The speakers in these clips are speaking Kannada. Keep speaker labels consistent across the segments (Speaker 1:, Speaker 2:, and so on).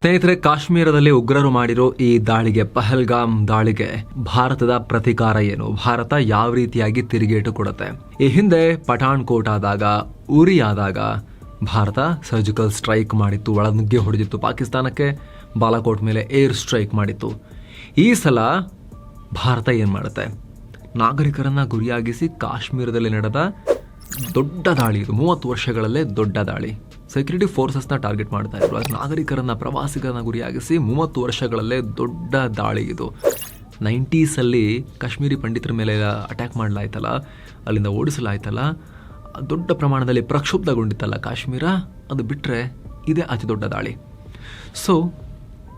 Speaker 1: ಸ್ನೇಹಿತರೆ, ಕಾಶ್ಮೀರದಲ್ಲಿ ಉಗ್ರರು ಮಾಡಿರೋ ಈ ದಾಳಿಗೆ ಪಹಲ್ಗಾಮ್ ದಾಳಿಗೆ ಭಾರತದ ಪ್ರತಿಕಾರ ಏನು? ಭಾರತ ಯಾವ ರೀತಿಯಾಗಿ ತಿರುಗೇಟು ಕೊಡುತ್ತೆ? ಈ ಹಿಂದೆ ಪಠಾಣ್ ಕೋಟ್ ಆದಾಗ, ಉರಿ ಆದಾಗ ಭಾರತ ಸರ್ಜಿಕಲ್ ಸ್ಟ್ರೈಕ್ ಮಾಡಿತ್ತು, ಒಳನುಗ್ಗೆ ಹೊಡೆದಿತ್ತು. ಪಾಕಿಸ್ತಾನಕ್ಕೆ ಬಾಲಾಕೋಟ್ ಮೇಲೆ ಏರ್ ಸ್ಟ್ರೈಕ್ ಮಾಡಿತ್ತು. ಈ ಸಲ ಭಾರತ ಏನು ಮಾಡುತ್ತೆ? ನಾಗರಿಕರನ್ನು ಗುರಿಯಾಗಿಸಿ ಕಾಶ್ಮೀರದಲ್ಲಿ ನಡೆದ ದೊಡ್ಡ ದಾಳಿ ಇದು. ಮೂವತ್ತು ವರ್ಷಗಳಲ್ಲೇ ದೊಡ್ಡ ದಾಳಿ. ಸೆಕ್ಯೂರಿಟಿ ಫೋರ್ಸಸ್ನ ಟಾರ್ಗೆಟ್ ಮಾಡ್ತಾ ಇದ್ರು. ಅದು ನಾಗರಿಕರನ್ನ ಪ್ರವಾಸಿಗರನ್ನ ಗುರಿಯಾಗಿಸಿ ಮೂವತ್ತು ವರ್ಷಗಳಲ್ಲೇ ದೊಡ್ಡ ದಾಳಿ ಇದು. ನೈಂಟೀಸಲ್ಲಿ ಕಾಶ್ಮೀರಿ ಪಂಡಿತರ ಮೇಲೆ ಅಟ್ಯಾಕ್ ಮಾಡಲಾಯ್ತಲ್ಲ, ಅಲ್ಲಿಂದ ಓಡಿಸಲಾಯ್ತಲ್ಲ, ದೊಡ್ಡ ಪ್ರಮಾಣದಲ್ಲಿ ಪ್ರಕ್ಷುಬ್ಧಗೊಂಡಿತ್ತಲ್ಲ ಕಾಶ್ಮೀರ, ಅದು ಬಿಟ್ಟರೆ ಇದೇ ಅತಿ ದೊಡ್ಡ ದಾಳಿ. ಸೊ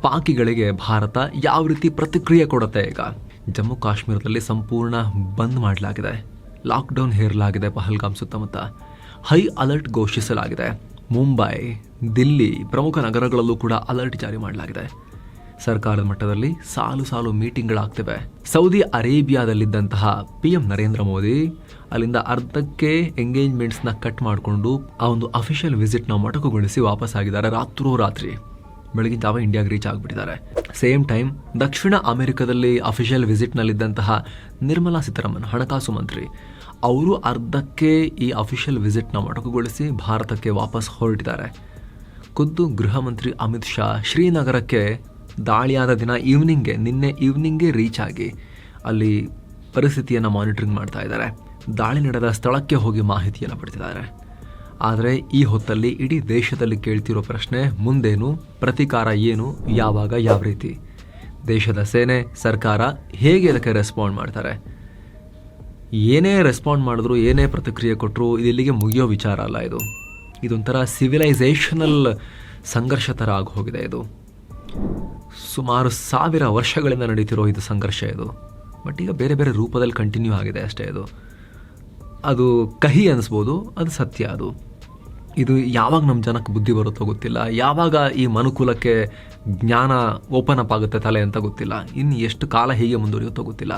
Speaker 1: ಪಾಕಿಗಳಿಗೆ ಭಾರತ ಯಾವ ರೀತಿ ಪ್ರತಿಕ್ರಿಯೆ ಕೊಡುತ್ತೆ ಈಗ? ಜಮ್ಮು ಕಾಶ್ಮೀರದಲ್ಲಿ ಸಂಪೂರ್ಣ ಬಂದ್ ಮಾಡಲಾಗಿದೆ. ಲಾಕ್ಡೌನ್ ಹೇರಲಾಗಿದೆ ಪಹಲ್ಗಾಮ್ ಸುತ್ತಮುತ್ತ. ಹೈ ಅಲರ್ಟ್ ಘೋಷಿಸಲಾಗಿದೆ. ಮುಂಬೈ, ದಿಲ್ಲಿ ಪ್ರಮುಖ ನಗರಗಳಲ್ಲೂ ಕೂಡ ಅಲರ್ಟ್ ಜಾರಿ ಮಾಡಲಾಗಿದೆ. ಸರ್ಕಾರದ ಮಟ್ಟದಲ್ಲಿ ಸಾಲು ಸಾಲು ಮೀಟಿಂಗ್ಗಳಾಗ್ತಿವೆ ಸೌದಿ ಅರೇಬಿಯಾದಲ್ಲಿದ್ದಂತಹ ಪಿ ಎಂ ನರೇಂದ್ರ ಮೋದಿ ಅಲ್ಲಿಂದ ಅರ್ಧಕ್ಕೆ ಎಂಗೇಜ್ಮೆಂಟ್ಸ್ನ ಕಟ್ ಮಾಡಿಕೊಂಡು ಆ ಒಂದು ಅಫಿಷಿಯಲ್ ವಿಸಿಟ್ನ ಮೊಟಕುಗೊಳಿಸಿ ವಾಪಸ್ ಆಗಿದ್ದಾರೆ ರಾತ್ರೋ ರಾತ್ರಿ ಬೆಳಗಿನ ಜಾವ ಇಂಡಿಯಾಗೆ ರೀಚ್ ಆಗಿಬಿಟ್ಟಿದ್ದಾರೆ. ಸೇಮ್ ಟೈಮ್ ದಕ್ಷಿಣ ಅಮೆರಿಕದಲ್ಲಿ ಅಫಿಷಿಯಲ್ ವಿಸಿಟ್ನಲ್ಲಿದ್ದಂತಹ ನಿರ್ಮಲಾ ಸೀತಾರಾಮನ್, ಹಣಕಾಸು ಮಂತ್ರಿ. ಅವರು ಅರ್ಧಕ್ಕೆ ಈ ಅಫಿಷಿಯಲ್ ವಿಸಿಟ್ನ ಮೊಟಕುಗೊಳಿಸಿ ಭಾರತಕ್ಕೆ ವಾಪಸ್ ಹೊರಟಿದ್ದಾರೆ. ಖುದ್ದು ಗೃಹ ಮಂತ್ರಿ ಅಮಿತ್ ಶಾ ಶ್ರೀನಗರಕ್ಕೆ ದಾಳಿಯಾದ ದಿನ ಈವ್ನಿಂಗ್ಗೆ ನಿನ್ನೆ ಈವ್ನಿಂಗ್ಗೆ ರೀಚ್ ಆಗಿ ಅಲ್ಲಿ ಪರಿಸ್ಥಿತಿಯನ್ನು ಮಾನಿಟ್ರಿಂಗ್ ಮಾಡ್ತಾ ಇದ್ದಾರೆ. ದಾಳಿ ನಡೆದ ಸ್ಥಳಕ್ಕೆ ಹೋಗಿ ಮಾಹಿತಿಯನ್ನು ಪಡೆದಿದ್ದಾರೆ. ಆದರೆ ಈ ಹೊತ್ತಲ್ಲಿ ಇಡೀ ದೇಶದಲ್ಲಿ ಕೇಳ್ತಿರೋ ಪ್ರಶ್ನೆ, ಮುಂದೇನು, ಪ್ರತಿಕಾರ ಏನು, ಯಾವಾಗ, ಯಾವ ರೀತಿ? ದೇಶದ ಸೇನೆ, ಸರ್ಕಾರ ಹೇಗೆ ಅದಕ್ಕೆ ರೆಸ್ಪಾಂಡ್ ಮಾಡ್ತಾರೆ? ಏನೇ ರೆಸ್ಪಾಂಡ್ ಮಾಡಿದ್ರು, ಏನೇ ಪ್ರತಿಕ್ರಿಯೆ ಕೊಟ್ಟರು ಇದಿಲ್ಲಿಗೆ ಮುಗಿಯೋ ವಿಚಾರ ಅಲ್ಲ ಇದು. ಇದೊಂಥರ ಸಿವಿಲೈಸೇಷನಲ್ ಸಂಘರ್ಷ ಥರ ಹೋಗಿದೆ ಇದು. ಸುಮಾರು ಸಾವಿರ ವರ್ಷಗಳಿಂದ ನಡೀತಿರೋ ಇದು ಸಂಘರ್ಷ ಇದು. ಬಟ್ ಈಗ ಬೇರೆ ಬೇರೆ ರೂಪದಲ್ಲಿ ಕಂಟಿನ್ಯೂ ಆಗಿದೆ ಅಷ್ಟೇ ಇದು. ಅದು ಕಹಿ ಅನಿಸ್ಬೋದು, ಅದು ಸತ್ಯ ಅದು. ಇದು ಯಾವಾಗ ನಮ್ಮ ಜನಕ್ಕೆ ಬುದ್ಧಿ ಬರುತ್ತೋ ಗೊತ್ತಿಲ್ಲ. ಯಾವಾಗ ಈ ಮನುಕುಲಕ್ಕೆ ಜ್ಞಾನ ಓಪನ್ ಅಪ್ ಆಗುತ್ತೆ ತಲೆ ಅಂತ ಗೊತ್ತಿಲ್ಲ. ಇನ್ನು ಎಷ್ಟು ಕಾಲ ಹೀಗೆ ಮುಂದುವರಿಯುತ್ತೋ ಗೊತ್ತಿಲ್ಲ.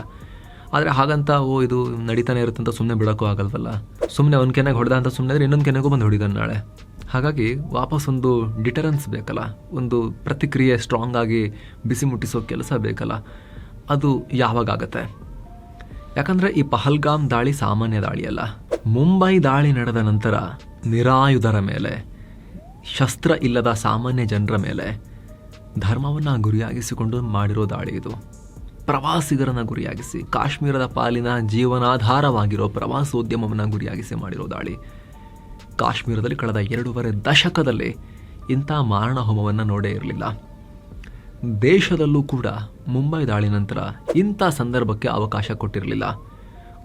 Speaker 1: ಆದರೆ ಹಾಗಂತ, ಓ, ಇದು ನಡೀತಾನೆ ಇರುತ್ತೆ ಅಂತ ಸುಮ್ಮನೆ ಬಿಡೋಕ್ಕೂ ಆಗಲ್ವಲ್ಲ? ಸುಮ್ಮನೆ ಒಂದು ಕೆನೆಗೆ ಹೊಡೆದ ಅಂತ ಸುಮ್ಮನೆ ಆದರೆ ಇನ್ನೊಂದು ಕೆನೆಗೂ ಬಂದು ಹೊಡಿದಾನೆ ನಾಳೆ. ಹಾಗಾಗಿ ವಾಪಸ್ ಒಂದು ಡಿಟರೆನ್ಸ್ ಬೇಕಲ್ಲ? ಒಂದು ಪ್ರತಿಕ್ರಿಯೆ ಸ್ಟ್ರಾಂಗ್ ಆಗಿ ಬಿಸಿ ಮುಟ್ಟಿಸೋ ಕೆಲಸ ಬೇಕಲ್ಲ? ಅದು ಯಾವಾಗ ಯಾಕಂದ್ರೆ ಈ ಪಹಲ್ಗಾಮ್ ದಾಳಿ ಸಾಮಾನ್ಯ ದಾಳಿಯಲ್ಲ ಮುಂಬೈ ದಾಳಿ ನಡೆದ ನಂತರ ನಿರಾಯುಧರ ಮೇಲೆ, ಶಸ್ತ್ರ ಇಲ್ಲದ ಸಾಮಾನ್ಯ ಜನರ ಮೇಲೆ ಧರ್ಮವನ್ನು ಗುರಿಯಾಗಿಸಿಕೊಂಡು ಮಾಡಿರೋ ದಾಳಿ ಇದು. ಪ್ರವಾಸಿಗರನ್ನ ಗುರಿಯಾಗಿಸಿ, ಕಾಶ್ಮೀರದ ಪಾಲಿನ ಜೀವನಾಧಾರವಾಗಿರೋ ಪ್ರವಾಸೋದ್ಯಮವನ್ನು ಗುರಿಯಾಗಿಸಿ ಮಾಡಿರೋ ದಾಳಿ. ಕಾಶ್ಮೀರದಲ್ಲಿ ಕಳೆದ ಎರಡೂವರೆ ದಶಕದಲ್ಲಿ ಇಂಥ ಮಾರಣ ಹೋಮವನ್ನು ನೋಡೇ ಇರಲಿಲ್ಲ. ದೇಶದಲ್ಲೂ ಕೂಡ ಮುಂಬೈ ದಾಳಿ ನಂತರ ಇಂಥ ಸಂದರ್ಭಕ್ಕೆ ಅವಕಾಶ ಕೊಟ್ಟಿರಲಿಲ್ಲ.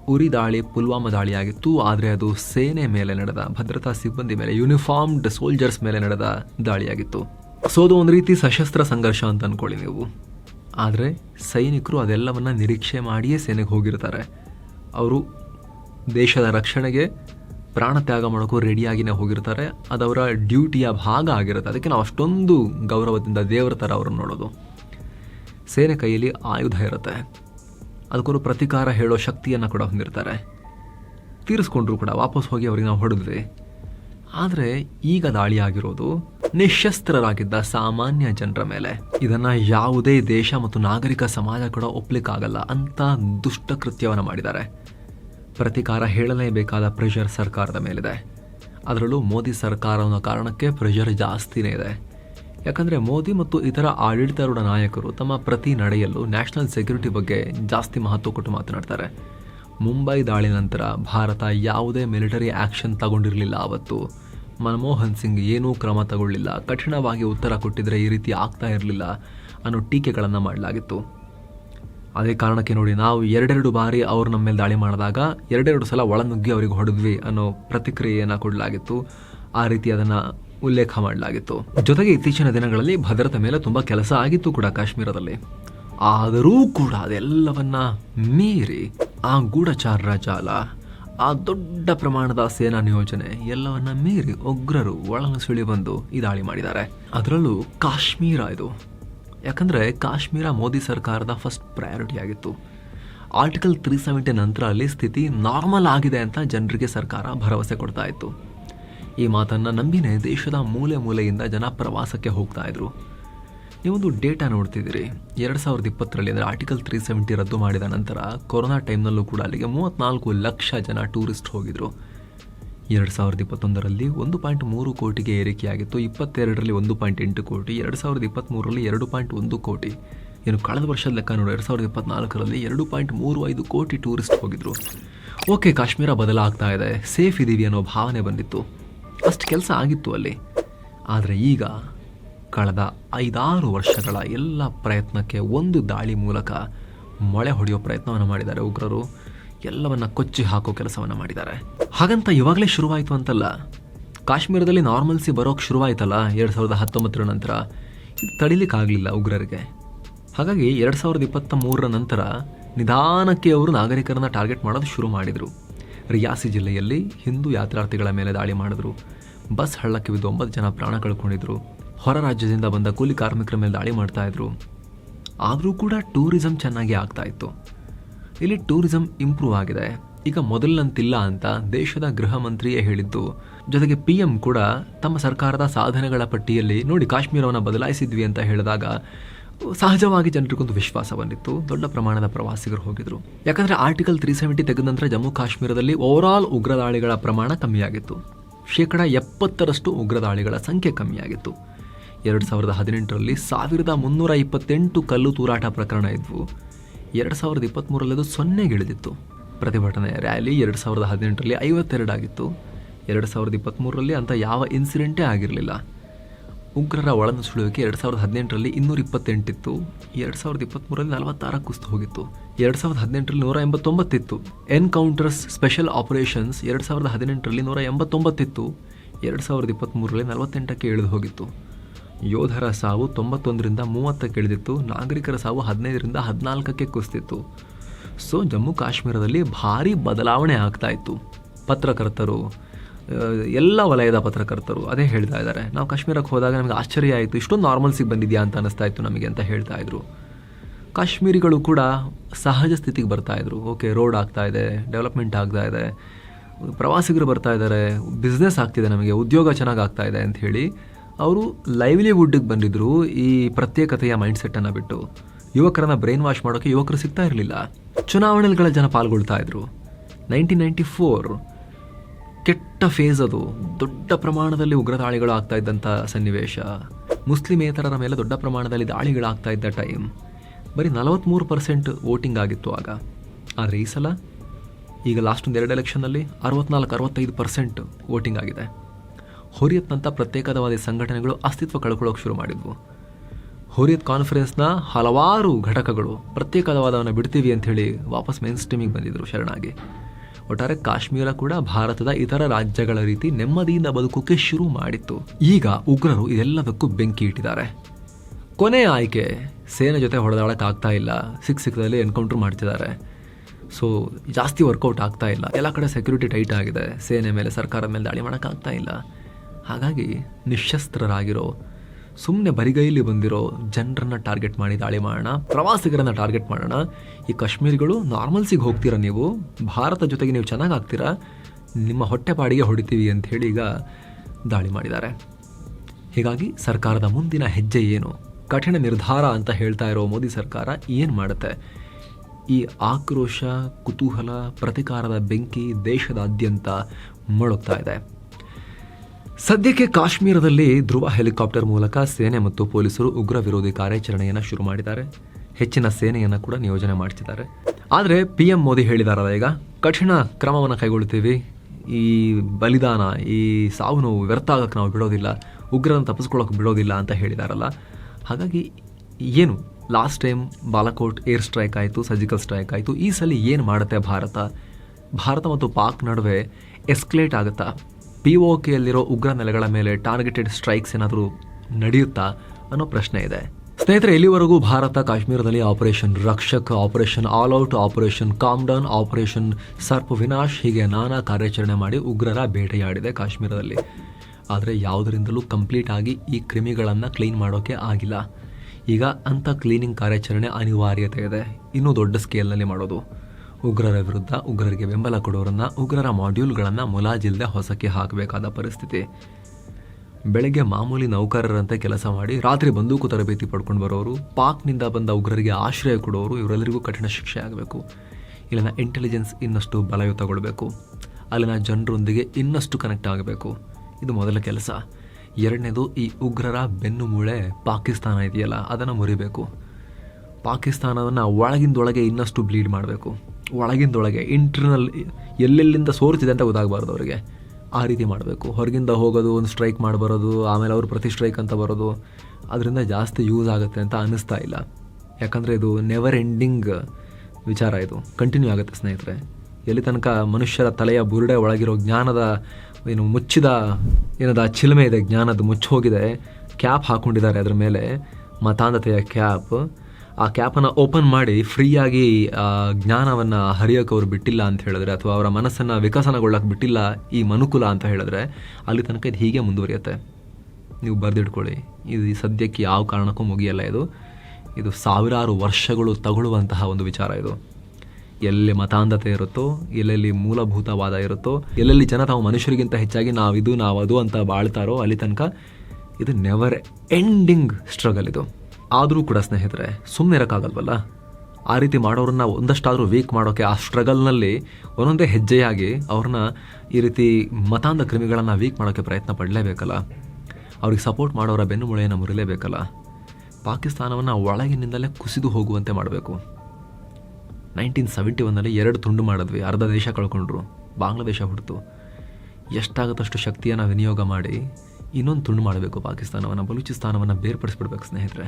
Speaker 1: ಉರಿ ದಾಳಿ, ಪುಲ್ವಾಮಾ ದಾಳಿಯಾಗಿತ್ತು, ಆದರೆ ಅದು ಸೇನೆ ಮೇಲೆ ನಡೆದ, ಭದ್ರತಾ ಸಿಬ್ಬಂದಿ ಮೇಲೆ ಯೂನಿಫಾರ್ಮ್ಡ್ ಸೋಲ್ಜರ್ಸ್ ಮೇಲೆ ನಡೆದ ದಾಳಿಯಾಗಿತ್ತು. ಸೋದು ಒಂದು ರೀತಿ ಸಶಸ್ತ್ರ ಸಂಘರ್ಷ ಅಂತ ಅನ್ಕೊಳ್ಳಿ ನೀವು. ಆದರೆ ಸೈನಿಕರು ಅದೆಲ್ಲವನ್ನು ನಿರೀಕ್ಷೆ ಮಾಡಿಯೇ ಸೇನೆಗೆ ಹೋಗಿರ್ತಾರೆ. ಅವರು ದೇಶದ ರಕ್ಷಣೆಗೆ ಪ್ರಾಣ ತ್ಯಾಗ ಮಾಡೋಕ್ಕೂ ರೆಡಿಯಾಗಿನೇ ಹೋಗಿರ್ತಾರೆ. ಅದು ಅವರ ಡ್ಯೂಟಿಯ ಭಾಗ ಆಗಿರುತ್ತೆ. ಅದಕ್ಕೆ ನಾವು ಅಷ್ಟೊಂದು ಗೌರವದಿಂದ ದೇವರ ಥರ ಅವ್ರನ್ನ ನೋಡೋದು. ಸೇನೆ ಕೈಯಲ್ಲಿ ಆಯುಧ ಇರುತ್ತೆ. ಅದಕ್ಕೊಂದು ಪ್ರತಿಕಾರ ಹೇಳೋ ಶಕ್ತಿಯನ್ನು ಕೂಡ ಹೊಂದಿರ್ತಾರೆ. ತೀರಿಸ್ಕೊಂಡ್ರು ಕೂಡ ವಾಪಸ್ ಹೋಗಿ ಅವ್ರಿಗೆ ನಾವು ಹೊಡೆದ್ವಿ. ಆದರೆ ಈಗ ದಾಳಿ ಆಗಿರೋದು ನಿಶಸ್ತ್ರರಾಗಿದ್ದ ಸಾಮಾನ್ಯ ಜನರ ಮೇಲೆ. ಇದನ್ನ ಯಾವುದೇ ದೇಶ ಮತ್ತು ನಾಗರಿಕ ಸಮಾಜ ಕೂಡ ಒಪ್ಲಿಕ್ಕಾಗಲ್ಲ ಅಂತ ದುಷ್ಟ ಕೃತ್ಯವನ್ನು ಮಾಡಿದ್ದಾರೆ. ಪ್ರತಿಕಾರ ಹೇಳಲೇಬೇಕಾದ ಪ್ರೆಷರ್ ಸರ್ಕಾರದ ಮೇಲಿದೆ. ಅದರಲ್ಲೂ ಮೋದಿ ಸರ್ಕಾರ ಅನ್ನೋ ಕಾರಣಕ್ಕೆ ಪ್ರೆಷರ್ ಜಾಸ್ತಿನೇ ಇದೆ. ಯಾಕಂದರೆ ಮೋದಿ ಮತ್ತು ಇತರ ಆಡಳಿತಾರೂಢ ನಾಯಕರು ತಮ್ಮ ಪ್ರತಿ ನಡೆಯಲ್ಲೂ ನ್ಯಾಷನಲ್ ಸೆಕ್ಯೂರಿಟಿ ಬಗ್ಗೆ ಜಾಸ್ತಿ ಮಹತ್ವ ಕೊಟ್ಟು ಮಾತನಾಡ್ತಾರೆ. ಮುಂಬೈ ದಾಳಿ ನಂತರ ಭಾರತ ಯಾವುದೇ ಮಿಲಿಟರಿ ಆ್ಯಕ್ಷನ್ ತಗೊಂಡಿರಲಿಲ್ಲ ಅವತ್ತು ಮನಮೋಹನ್ ಸಿಂಗ್ ಏನೂ ಕ್ರಮ ತಗೊಳ್ಳಿಲ್ಲ. ಕಠಿಣವಾಗಿ ಉತ್ತರ ಕೊಟ್ಟಿದ್ರೆ ಈ ರೀತಿ ಆಗ್ತಾ ಇರಲಿಲ್ಲ ಅನ್ನೋ ಟೀಕೆಗಳನ್ನು ಮಾಡಲಾಗಿತ್ತು. ಅದೇ ಕಾರಣಕ್ಕೆ ನೋಡಿ, ನಾವು ಎರಡೆರಡು ಬಾರಿ ಅವರು ನಮ್ಮ ಮೇಲೆ ದಾಳಿ ಮಾಡಿದಾಗ ಎರಡೆರಡು ಸಲ ಒಳನುಗ್ಗಿ ಅವರಿಗೆ ಹೊಡೆದ್ವಿ ಅನ್ನೋ ಪ್ರತಿಕ್ರಿಯೆಯನ್ನು ಕೊಡಲಾಗಿತ್ತು. ಆ ರೀತಿ ಅದನ್ನು ಉಲ್ಲೇಖ ಮಾಡಲಾಗಿತ್ತು. ಜೊತೆಗೆ ಇತ್ತೀಚಿನ ದಿನಗಳಲ್ಲಿ ಭದ್ರತೆ ಮೇಲೆ ತುಂಬ ಕೆಲಸ ಆಗಿತ್ತು ಕೂಡ ಕಾಶ್ಮೀರದಲ್ಲಿ. ಆದರೂ ಕೂಡ ಅದೆಲ್ಲವನ್ನ ಮೀರಿ ಆ ಗೂಢಚಾರರ ಜಾಲ ಆ ದೊಡ್ಡ ಪ್ರಮಾಣದ ಸೇನಾ ನಿಯೋಜನೆ ಎಲ್ಲವನ್ನ ಮೀರಿ ಉಗ್ರರು ಒಳನುಸುಳಿ ಬಂದು ಈ ದಾಳಿ ಮಾಡಿದ್ದಾರೆ. ಅದರಲ್ಲೂ ಕಾಶ್ಮೀರ ಇದು. ಯಾಕಂದ್ರೆ ಕಾಶ್ಮೀರ ಮೋದಿ ಸರ್ಕಾರದ ಫಸ್ಟ್ ಪ್ರಯಾರಿಟಿ ಆಗಿತ್ತು. ಆರ್ಟಿಕಲ್ ತ್ರೀ ಸೆವೆಂಟಿ ನಂತರ ಅಲ್ಲಿ ಸ್ಥಿತಿ ನಾರ್ಮಲ್ ಆಗಿದೆ ಅಂತ ಜನರಿಗೆ ಸರ್ಕಾರ ಭರವಸೆ ಕೊಡ್ತಾ ಇತ್ತು. ಈ ಮಾತನ್ನ ನಂಬಿನೇ ದೇಶದ ಮೂಲೆ ಮೂಲೆಯಿಂದ ಜನ ಪ್ರವಾಸಕ್ಕೆ ಹೋಗ್ತಾ ಇದ್ರು. ನೀವೊಂದು ಡೇಟಾ ನೋಡ್ತಿದ್ದೀರಿ, ಎರಡು ಸಾವಿರದ ಇಪ್ಪತ್ತರಲ್ಲಿ ಅಂದರೆ ಆರ್ಟಿಕಲ್ ತ್ರೀ ಸೆವೆಂಟಿ ರದ್ದು ಮಾಡಿದ ನಂತರ ಕೊರೋನಾ ಟೈಮ್ನಲ್ಲೂ ಕೂಡ ಅಲ್ಲಿಗೆ ಮೂವತ್ತ್ನಾಲ್ಕು ಲಕ್ಷ ಜನ ಟೂರಿಸ್ಟ್ ಹೋಗಿದ್ರು. ಎರಡು ಸಾವಿರದ ಇಪ್ಪತ್ತೊಂದರಲ್ಲಿ ಒಂದು ಪಾಯಿಂಟ್ ಮೂರು ಕೋಟಿಗೆ ಏರಿಕೆಯಾಗಿತ್ತು, ಇಪ್ಪತ್ತೆರಡರಲ್ಲಿ ಒಂದು ಪಾಯಿಂಟ್ ಎಂಟು ಕೋಟಿ, ಎರಡು ಸಾವಿರದ ಇಪ್ಪತ್ತ್ಮೂರರಲ್ಲಿ ಎರಡು ಪಾಯಿಂಟ್ ಒಂದು ಕೋಟಿ. ಏನು ಕಳೆದ ವರ್ಷದ ಲೆಕ್ಕ ನೋಡಿ, ಎರಡು ಸಾವಿರದ ಇಪ್ಪತ್ತ್ನಾಲ್ಕರಲ್ಲಿ ಎರಡು ಪಾಯಿಂಟ್ ಮೂರು ಐದು ಕೋಟಿ ಟೂರಿಸ್ಟ್ ಹೋಗಿದ್ರು. ಓಕೆ, ಕಾಶ್ಮೀರ ಬದಲಾಗ್ತಾ ಇದೆ, ಸೇಫ್ ಇದ್ದೀವಿ ಅನ್ನೋ ಭಾವನೆ ಬಂದಿತ್ತು. ಅಷ್ಟು ಕೆಲಸ ಆಗಿತ್ತು ಅಲ್ಲಿ. ಆದರೆ ಈಗ ಕಳೆದ ಐದಾರು ವರ್ಷಗಳ ಎಲ್ಲ ಪ್ರಯತ್ನಕ್ಕೆ ಒಂದು ದಾಳಿ ಮೂಲಕ ಮೊಳೆ ಹೊಡೆಯೋ ಪ್ರಯತ್ನವನ್ನು ಮಾಡಿದ್ದಾರೆ ಉಗ್ರರು. ಎಲ್ಲವನ್ನ ಕೊಚ್ಚಿ ಹಾಕೋ ಕೆಲಸವನ್ನು ಮಾಡಿದ್ದಾರೆ. ಹಾಗಂತ ಇವಾಗಲೇ ಶುರುವಾಯಿತು ಅಂತಲ್ಲ? ಕಾಶ್ಮೀರದಲ್ಲಿ ನಾರ್ಮಲ್ಸಿ ಬರೋಕ್ಕೆ ಶುರುವಾಯ್ತಲ್ಲ ಎರಡು ಸಾವಿರದ ಹತ್ತೊಂಬತ್ತರ ನಂತರ? ಇದು ತಡಿಲಿಕ್ಕಾಗಲಿಲ್ಲ ಉಗ್ರರಿಗೆ. ಹಾಗಾಗಿ ಎರಡು ಸಾವಿರದ ಇಪ್ಪತ್ತ ಮೂರರ ನಂತರ ನಿಧಾನಕ್ಕೆ ಅವರು ನಾಗರಿಕರನ್ನ ಟಾರ್ಗೆಟ್ ಮಾಡೋದು ಶುರು ಮಾಡಿದರು. ರಿಯಾಸಿ ಜಿಲ್ಲೆಯಲ್ಲಿ ಹಿಂದೂ ಯಾತ್ರಾರ್ಥಿಗಳ ಮೇಲೆ ದಾಳಿ ಮಾಡಿದ್ರು. ಬಸ್ ಹಳ್ಳಕ್ಕೆ ಬಿದ್ದು ಒಂಬತ್ತು ಜನ ಪ್ರಾಣ ಕಳ್ಕೊಂಡಿದ್ರು. ಹೊರ ರಾಜ್ಯದಿಂದ ಬಂದ ಕೂಲಿ ಕಾರ್ಮಿಕರ ಮೇಲೆ ದಾಳಿ ಮಾಡ್ತಾಯಿದ್ರು ಆದರೂ ಕೂಡ ಟೂರಿಸಮ್ ಚೆನ್ನಾಗಿ ಆಗ್ತಾ ಇತ್ತು. ಇಲ್ಲಿ ಟೂರಿಸಮ್ ಇಂಪ್ರೂವ್ ಆಗಿದೆ. ಈಗ ಮೊದಲಿನಂತಿಲ್ಲ ಅಂತ ದೇಶದ ಗೃಹ ಮಂತ್ರಿಯೇ ಹೇಳಿದ್ದು. ಜೊತೆಗೆ ಪಿ ಎಂ ಕೂಡ ತಮ್ಮ ಸರ್ಕಾರದ ಸಾಧನೆಗಳ ಪಟ್ಟಿಯಲ್ಲಿ ನೋಡಿ ಕಾಶ್ಮೀರವನ್ನು ಬದಲಾಯಿಸಿದ್ವಿ ಅಂತ ಹೇಳಿದಾಗ ಸಹಜವಾಗಿ ಜನರಿಗೊಂದು ವಿಶ್ವಾಸ ಬಂದಿತ್ತು. ದೊಡ್ಡ ಪ್ರಮಾಣದ ಪ್ರವಾಸಿಗರು ಹೋಗಿದ್ರು. ಯಾಕಂದರೆ ಆರ್ಟಿಕಲ್ ತ್ರೀ ಸೆವೆಂಟಿ ತೆಗೆದ ನಂತರ ಜಮ್ಮು ಕಾಶ್ಮೀರದಲ್ಲಿ ಓವರಾಲ್ ಉಗ್ರದಾಳಿಗಳ ಪ್ರಮಾಣ ಕಮ್ಮಿಯಾಗಿತ್ತು. ಶೇಕಡ ಎಪ್ಪತ್ತರಷ್ಟು ಉಗ್ರದಾಳಿಗಳ ಸಂಖ್ಯೆ ಕಮ್ಮಿಯಾಗಿತ್ತು. ಎರಡು ಸಾವಿರದ ಹದಿನೆಂಟರಲ್ಲಿ ಸಾವಿರದ ಮುನ್ನೂರ ಇಪ್ಪತ್ತೆಂಟು ಕಲ್ಲು ತೂರಾಟ ಪ್ರಕರಣ ಇದ್ವು. ಎರಡು ಸಾವಿರದ ಇಪ್ಪತ್ತ್ಮೂರಲ್ಲಿ ಅದು ಸೊನ್ನೆಗಿಳಿದಿತ್ತು ಪ್ರತಿಭಟನೆ ರ್ಯಾಲಿ ಎರಡು ಸಾವಿರದ ಹದಿನೆಂಟರಲ್ಲಿ ಐವತ್ತೆರಡಾಗಿತ್ತು ಎರಡು ಸಾವಿರದ ಇಪ್ಪತ್ತ್ಮೂರರಲ್ಲಿ ಅಂಥ ಯಾವ ಇನ್ಸಿಡೆಂಟೇ ಆಗಿರಲಿಲ್ಲ. ಉಗ್ರರ ಒಳನುಸುಳುವಿಕೆ ಎರಡು ಸಾವಿರದ ಹದಿನೆಂಟರಲ್ಲಿ ಇನ್ನೂರ ಇಪ್ಪತ್ತೆಂಟಿತ್ತು. ಎರಡು ಸಾವಿರದ ಇಪ್ಪತ್ತ್ಮೂರರಲ್ಲಿ ನಲವತ್ತಾರಕ್ಕೆ ಕುಸ್ತು ಹೋಗಿತ್ತು. ಎರಡು ಸಾವಿರದ ಹದಿನೆಂಟರಲ್ಲಿ ನೂರ ಎಂಬತ್ತೊಂಬತ್ತಿತ್ತು. ಎನ್ಕೌಂಟರ್ಸ್ ಸ್ಪೆಷಲ್ ಆಪರೇಷನ್ಸ್ ಎರಡು ಸಾವಿರದ ಹದಿನೆಂಟರಲ್ಲಿ ನೂರ ಎಂಬತ್ತೊಂಬತ್ತಿತ್ತು. ಎರಡು ಸಾವಿರದ ಇಪ್ಪತ್ತ್ಮೂರರಲ್ಲಿ ನಲವತ್ತೆಂಟಕ್ಕೆ ಇಳಿದು ಹೋಗಿತ್ತು. ಯೋಧರ ಸಾವು ತೊಂಬತ್ತೊಂದರಿಂದ ಮೂವತ್ತಕ್ಕೆ ಇಳಿದಿತ್ತು. ನಾಗರಿಕರ ಸಾವು ಹದಿನೈದರಿಂದ ಹದಿನಾಲ್ಕಕ್ಕೆ ಕುಸಿತಿತ್ತು ಸೊ, ಜಮ್ಮು ಕಾಶ್ಮೀರದಲ್ಲಿ ಭಾರಿ ಬದಲಾವಣೆ ಆಗ್ತಾ ಇತ್ತು. ಪತ್ರಕರ್ತರು ಎಲ್ಲ ವಲಯದ ಪತ್ರಕರ್ತರು ಅದೇ ಹೇಳ್ತಾ ಇದ್ದಾರೆ. ನಾವು ಕಾಶ್ಮೀರಕ್ಕೆ ಹೋದಾಗ ನಮಗೆ ಆಶ್ಚರ್ಯ ಆಯಿತು, ಇಷ್ಟೊಂದು ನಾರ್ಮಲ್ಸಿಗೆ ಬಂದಿದೆಯಾ ಅಂತ ಅನಿಸ್ತಾ ಇತ್ತು ನಮಗೆ ಅಂತ ಹೇಳ್ತಾ ಇದ್ರು. ಕಾಶ್ಮೀರಿಗಳು ಕೂಡ ಸಹಜ ಸ್ಥಿತಿಗೆ ಬರ್ತಾ ಇದ್ರು. ಓಕೆ ರೋಡ್ ಆಗ್ತಾ ಇದೆ ಡೆವಲಪ್ಮೆಂಟ್ ಆಗ್ತಾ ಇದೆ, ಪ್ರವಾಸಿಗರು ಬರ್ತಾ ಇದ್ದಾರೆ ಬಿಸ್ನೆಸ್ ಆಗ್ತಿದೆ ನಮಗೆ, ಉದ್ಯೋಗ ಚೆನ್ನಾಗಿ ಆಗ್ತಾ ಇದೆ ಅಂತ ಹೇಳಿ ಅವರು ಲೈವ್ಲಿವುಡ್ಗೆ ಬಂದಿದ್ರು ಈ ಪ್ರತ್ಯೇಕತೆಯ ಮೈಂಡ್ಸೆಟ್ಟನ್ನು ಬಿಟ್ಟು. ಯುವಕರನ್ನ ಬ್ರೈನ್ ವಾಶ್ ಮಾಡೋಕ್ಕೆ ಯುವಕರು ಸಿಗ್ತಾ ಇರಲಿಲ್ಲ. ಚುನಾವಣೆಗಳ ಜನ ಪಾಲ್ಗೊಳ್ತಾ ಇದ್ರು. ನೈನ್ಟೀನ್ ನೈಂಟಿ ಫೋರ್ ಕೆಟ್ಟ ಫೇಸ್ ಅದು. ದೊಡ್ಡ ಪ್ರಮಾಣದಲ್ಲಿ ಉಗ್ರ ದಾಳಿಗಳು ಆಗ್ತಾ ಇದ್ದಂಥ ಸನ್ನಿವೇಶ. ಮುಸ್ಲಿಮೇತರರ ಮೇಲೆ ದೊಡ್ಡ ಪ್ರಮಾಣದಲ್ಲಿ ದಾಳಿಗಳಾಗ್ತಾ ಇದ್ದ ಟೈಮ್ ಬರೀ ನಲವತ್ತ್ಮೂರು ಪರ್ಸೆಂಟ್ ವೋಟಿಂಗ್ ಆಗಿತ್ತು ಆಗ. ಆದರೆ ಈ ಸಲ ಈಗ ಲಾಸ್ಟ್ ಒಂದು ಎರಡು ಎಲೆಕ್ಷನ್ನಲ್ಲಿ ಅರವತ್ನಾಲ್ಕು ಅರವತ್ತೈದು ಪರ್ಸೆಂಟ್ ವೋಟಿಂಗ್ ಆಗಿದೆ. ಹುರಿಯತ್ನಂಥ ಪ್ರತ್ಯೇಕವಾದ ಸಂಘಟನೆಗಳು ಅಸ್ತಿತ್ವ ಕಳ್ಕೊಳ್ಳೋಕೆ ಶುರು ಮಾಡಿದ್ವು. ಹುರಿಯತ್ ಕಾನ್ಫರೆನ್ಸ್ನ ಹಲವಾರು ಘಟಕಗಳು ಪ್ರತ್ಯೇಕವಾದವನ್ನು ಬಿಡ್ತೀವಿ ಅಂತ ಹೇಳಿ ವಾಪಸ್ ಮೇನ್ ಸ್ಟ್ರೀಮಿಗೆ ಬಂದಿದ್ರು ಶರಣಾಗಿ. ಒಟ್ಟಾರೆ ಕಾಶ್ಮೀರ ಕೂಡ ಭಾರತದ ಇತರ ರಾಜ್ಯಗಳ ರೀತಿ ನೆಮ್ಮದಿಯಿಂದ ಬದುಕೋಕೆ ಶುರು ಮಾಡಿತ್ತು. ಈಗ ಉಗ್ರರು ಇದೆಲ್ಲದಕ್ಕೂ ಬೆಂಕಿ ಇಟ್ಟಿದ್ದಾರೆ. ಕೊನೆಯ ಆಯ್ಕೆ, ಸೇನೆ ಜೊತೆ ಹೊಡೆದಾಡಕ್ಕೆ ಆಗ್ತಾ ಇಲ್ಲ. ಸಿಕ್ ಸಿಕ್ಕದಲ್ಲಿ ಎನ್ಕೌಂಟ್ರ್ ಮಾಡ್ತಿದ್ದಾರೆ. ಸೊ, ಜಾಸ್ತಿ ವರ್ಕೌಟ್ ಆಗ್ತಾ ಇಲ್ಲ. ಎಲ್ಲ ಕಡೆ ಸೆಕ್ಯೂರಿಟಿ ಟೈಟ್ ಆಗಿದೆ. ಸೇನೆ ಮೇಲೆ ಸರ್ಕಾರದ ಮೇಲೆ ದಾಳಿ ಮಾಡೋಕ್ಕಾಗ್ತಾ ಇಲ್ಲ. ಹಾಗಾಗಿ ನಿಶಸ್ತ್ರರಾಗಿರೋ ಸುಮ್ಮನೆ ಬರಿಗೈಲಿ ಬಂದಿರೋ ಜನರನ್ನ ಟಾರ್ಗೆಟ್ ಮಾಡಿ ದಾಳಿ ಮಾಡೋಣ, ಪ್ರವಾಸಿಗರನ್ನ ಟಾರ್ಗೆಟ್ ಮಾಡೋಣ, ಈ ಕಾಶ್ಮೀರಿಗಳು ನಾರ್ಮಲ್ಸಿಗೆ ಹೋಗ್ತೀರಾ ನೀವು? ಭಾರತ ಜೊತೆಗೆ ನೀವು ಚೆನ್ನಾಗಿ ಆಗ್ತೀರಾ? ನಿಮ್ಮ ಹೊಟ್ಟೆಪಾಡಿಗೆ ಹೊಡಿತೀವಿ ಅಂತ ಹೇಳಿ ಈಗ ದಾಳಿ ಮಾಡಿದ್ದಾರೆ. ಹೀಗಾಗಿ ಸರ್ಕಾರದ ಮುಂದಿನ ಹೆಜ್ಜೆ ಏನು? ಕಠಿಣ ನಿರ್ಧಾರ ಅಂತ ಹೇಳ್ತಾ ಇರೋ ಮೋದಿ ಸರ್ಕಾರ ಏನು ಮಾಡುತ್ತೆ? ಈ ಆಕ್ರೋಶ, ಕುತೂಹಲ, ಪ್ರತಿಕಾರದ ಬೆಂಕಿ ದೇಶದಾದ್ಯಂತ ಮೊಳಗ್ತಾ ಇದೆ. ಸದ್ಯಕ್ಕೆ ಕಾಶ್ಮೀರದಲ್ಲಿ ಧ್ರುವ ಹೆಲಿಕಾಪ್ಟರ್ ಮೂಲಕ ಸೇನೆ ಮತ್ತು ಪೊಲೀಸರು ಉಗ್ರ ವಿರೋಧಿ ಕಾರ್ಯಾಚರಣೆಯನ್ನು ಶುರು ಮಾಡಿದ್ದಾರೆ. ಹೆಚ್ಚಿನ ಸೇನೆಯನ್ನು ಕೂಡ ನಿಯೋಜನೆ ಮಾಡ್ತಿದ್ದಾರೆ. ಆದರೆ ಪಿ ಎಂ ಮೋದಿ ಹೇಳಿದಾರಲ್ಲ ಈಗ, ಕಠಿಣ ಕ್ರಮವನ್ನು ಕೈಗೊಳ್ಳುತ್ತೀವಿ. ಈ ಬಲಿದಾನ, ಈ ಸಾವು ನೋವು ವ್ಯರ್ಥ ಆಗಕ್ಕೆ ನಾವು ಬಿಡೋದಿಲ್ಲ ಉಗ್ರನ ತಪ್ಪಿಸ್ಕೊಳ್ಳೋಕೆ ಬಿಡೋದಿಲ್ಲ ಅಂತ ಹೇಳಿದಾರಲ್ಲ. ಹಾಗಾಗಿ ಏನು last time Balakot air strike ಆಯಿತು ಸರ್ಜಿಕಲ್ ಸ್ಟ್ರೈಕ್ ಆಯಿತು, ಈ ಸಲ ಏನು ಮಾಡುತ್ತೆ ಭಾರತ? ಭಾರತ ಮತ್ತು ಪಾಕ್ ನಡುವೆ ಎಸ್ಕಲೇಟ್ ಆಗುತ್ತಾ? ಪಿ ಒ ಕೆಯಲ್ಲಿರೋ ಉಗ್ರ ನೆಲೆಗಳ ಮೇಲೆ ಟಾರ್ಗೆಟೆಡ್ ಸ್ಟ್ರೈಕ್ಸ್ ಏನಾದರೂ ನಡೆಯುತ್ತಾ ಅನ್ನೋ ಪ್ರಶ್ನೆ ಇದೆ. ಸ್ನೇಹಿತರೆ, ಇಲ್ಲಿವರೆಗೂ ಭಾರತ ಕಾಶ್ಮೀರದಲ್ಲಿ operation Rakshak operation all out operation calm down operation Sarp Vinash ಹೀಗೆ ನಾನಾ ಕಾರ್ಯಾಚರಣೆ ಮಾಡಿ ಉಗ್ರರ ಬೇಟೆಯಾಡಿದೆ ಕಾಶ್ಮೀರದಲ್ಲಿ. ಆದರೆ ಯಾವುದರಿಂದಲೂ ಕಂಪ್ಲೀಟ್ ಆಗಿ ಈ ಕ್ರಿಮಿಗಳನ್ನು ಕ್ಲೀನ್ ಮಾಡೋಕ್ಕೆ ಆಗಿಲ್ಲ. ಈಗ ಅಂಥ ಕ್ಲೀನಿಂಗ್ ಕಾರ್ಯಾಚರಣೆ ಅನಿವಾರ್ಯತೆ ಇದೆ. ಇನ್ನೂ ದೊಡ್ಡ ಸ್ಕೇಲ್ನಲ್ಲಿ ಮಾಡೋದು. ಉಗ್ರರ ವಿರುದ್ಧ ಉಗ್ರರಿಗೆ ಬೆಂಬಲ ಕೊಡೋರನ್ನ ಉಗ್ರರ ಮಾಡ್ಯೂಲ್ಗಳನ್ನು ಮುಲಾಜಿಲ್ಲದೆ ಹೊಸಕ್ಕೆ ಹಾಕಬೇಕಾದ ಪರಿಸ್ಥಿತಿ. ಬೆಳಗ್ಗೆ ಮಾಮೂಲಿ ನೌಕರರಂತೆ ಕೆಲಸ ಮಾಡಿ ರಾತ್ರಿ ಬಂದೂಕು ತರಬೇತಿ ಪಡ್ಕೊಂಡು ಬರೋರು, ಪಾಕ್ನಿಂದ ಬಂದ ಉಗ್ರರಿಗೆ ಆಶ್ರಯ ಕೊಡೋರು, ಇವರೆಲ್ಲರಿಗೂ ಕಠಿಣ ಶಿಕ್ಷೆ ಆಗಬೇಕು. ಇಲ್ಲಿನ ಇಂಟೆಲಿಜೆನ್ಸ್ ಇನ್ನಷ್ಟು ಬಲಯುತಗೊಳ್ಬೇಕು ಅಲ್ಲಿನ ಜನರೊಂದಿಗೆ ಇನ್ನಷ್ಟು ಕನೆಕ್ಟ್ ಆಗಬೇಕು. ಇದು ಮೊದಲ ಕೆಲಸ. ಎರಡನೇದು, ಈ ಉಗ್ರರ ಬೆನ್ನು ಮೂಳೆ ಪಾಕಿಸ್ತಾನ ಇದೆಯಲ್ಲ, ಅದನ್ನು ಮುರಿಬೇಕು. ಪಾಕಿಸ್ತಾನವನ್ನು ಒಳಗಿಂದೊಳಗೆ ಇನ್ನಷ್ಟು ಬ್ಲೀಡ್ ಮಾಡಬೇಕು. ಒಳಗಿಂದೊಳಗೆ ಇಂಟರ್ನಲ್ ಎಲ್ಲೆಲ್ಲಿಂದ ಸೋರ್ತಿದೆ ಅಂತ ಗೊತ್ತಾಗಬಾರ್ದು ಅವರಿಗೆ. ಆ ರೀತಿ ಮಾಡಬೇಕು. ಹೊರಗಿಂದ ಹೋಗೋದು, ಒಂದು ಸ್ಟ್ರೈಕ್ ಮಾಡಿ ಬರೋದು ಆಮೇಲೆ ಅವರು ಪ್ರತಿ ಸ್ಟ್ರೈಕ್ ಅಂತ ಬರೋದು, ಅದರಿಂದ ಜಾಸ್ತಿ ಯೂಸ್ ಆಗುತ್ತೆ ಅಂತ ಅನ್ನಿಸ್ತಾ ಇಲ್ಲ. ಯಾಕಂದರೆ ಇದು ನೆವರ್ ಎಂಡಿಂಗ್ ವಿಚಾರ ಇದು. ಕಂಟಿನ್ಯೂ ಆಗುತ್ತೆ ಸ್ನೇಹಿತರೆ. ಎಲ್ಲಿ ತನಕ ಮನುಷ್ಯರ ತಲೆಯ ಬುರುಡೆ ಒಳಗಿರೋ ಜ್ಞಾನದ, ಏನು ಮುಚ್ಚಿದ, ಏನದ ಚಿಲುಮೆ ಇದೆ ಜ್ಞಾನದ ಮುಚ್ಚೋಗಿದೆ ಕ್ಯಾಪ್ ಹಾಕ್ಕೊಂಡಿದ್ದಾರೆ ಅದರ ಮೇಲೆ, ಮತಾಂಧತೆಯ ಕ್ಯಾಪ್ ಆ ಕ್ಯಾಪನ್ನು ಓಪನ್ ಮಾಡಿ ಫ್ರೀಯಾಗಿ ಜ್ಞಾನವನ್ನು ಹರಿಯೋಕೆ ಅವ್ರು ಬಿಟ್ಟಿಲ್ಲ ಅಂತ ಹೇಳಿದ್ರೆ ಅಥವಾ ಅವರ ಮನಸ್ಸನ್ನು ವಿಕಸನಗೊಳ್ಳಕ್ಕೆ ಬಿಟ್ಟಿಲ್ಲ ಈ ಮನುಕುಲ ಅಂತ ಹೇಳಿದ್ರೆ ಅಲ್ಲಿ ತನಕ ಇದು ಹೀಗೆ ಮುಂದುವರಿಯುತ್ತೆ. ನೀವು ಬರೆದಿಟ್ಕೊಳ್ಳಿ. ಇದು ಸದ್ಯಕ್ಕೆ ಯಾವ ಕಾರಣಕ್ಕೂ ಮುಗಿಯಲ್ಲ ಇದು. ಇದು ಸಾವಿರಾರು ವರ್ಷಗಳು ತಗೊಳ್ಳುವಂತಹ ಒಂದು ವಿಚಾರ ಇದು. ಎಲ್ಲೆಲ್ಲಿ ಮತಾಂಧತೆ ಇರುತ್ತೋ, ಎಲ್ಲೆಲ್ಲಿ ಮೂಲಭೂತವಾದ ಇರುತ್ತೋ, ಎಲ್ಲೆಲ್ಲಿ ಜನ ತಾವು ಮನುಷ್ಯರಿಗಿಂತ ಹೆಚ್ಚಾಗಿ ನಾವಿದು ನಾವು ಅದು ಅಂತ ಬಾಳ್ತಾರೋ ಅಲ್ಲಿ ತನಕ ಇದು ನೆವರ್ ಎಂಡಿಂಗ್ ಸ್ಟ್ರಗಲ್ ಇದು. ಆದರೂ ಕೂಡ ಸ್ನೇಹಿತರೆ ಸುಮ್ಮನೆ ಇರೋಕ್ಕಾಗಲ್ವಲ್ಲ? ಆ ರೀತಿ ಮಾಡೋರನ್ನ ಒಂದಷ್ಟಾದರೂ ವೀಕ್ ಮಾಡೋಕ್ಕೆ ಆ ಸ್ಟ್ರಗಲ್ನಲ್ಲಿ ಒಂದೊಂದೇ ಹೆಜ್ಜೆಯಾಗಿ ಅವ್ರನ್ನ ಈ ರೀತಿ ಮತಾಂಧ ಕ್ರಿಮಿಗಳನ್ನು ವೀಕ್ ಮಾಡೋಕ್ಕೆ ಪ್ರಯತ್ನ ಪಡಲೇಬೇಕಲ್ಲ? ಅವ್ರಿಗೆ ಸಪೋರ್ಟ್ ಮಾಡೋರ ಬೆನ್ನುಮುಳೆಯನ್ನು ಮುರಿಲೇಬೇಕಲ್ಲ? ಪಾಕಿಸ್ತಾನವನ್ನು ಒಳಗಿನಿಂದಲೇ ಕುಸಿದು ಹೋಗುವಂತೆ ಮಾಡಬೇಕು. ನೈನ್ಟೀನ್ ಸೆವೆಂಟಿ ಒನ್ನಲ್ಲಿ ಎರಡು ತುಂಡು ಮಾಡಿದ್ವಿ, ಅರ್ಧ ದೇಶ ಕಳ್ಕೊಂಡ್ರು, ಬಾಂಗ್ಲಾದೇಶ ಹುಡ್ತು ಎಷ್ಟಾಗುತ್ತಷ್ಟು ಶಕ್ತಿಯನ್ನು ವಿನಿಯೋಗ ಮಾಡಿ ಇನ್ನೊಂದು ತುಂಡು ಮಾಡಬೇಕು, ಪಾಕಿಸ್ತಾನವನ್ನು ಬಲೂಚಿಸ್ತಾನವನ್ನು ಬೇರ್ಪಡಿಸ್ಬಿಡ್ಬೇಕು ಸ್ನೇಹಿತರೆ.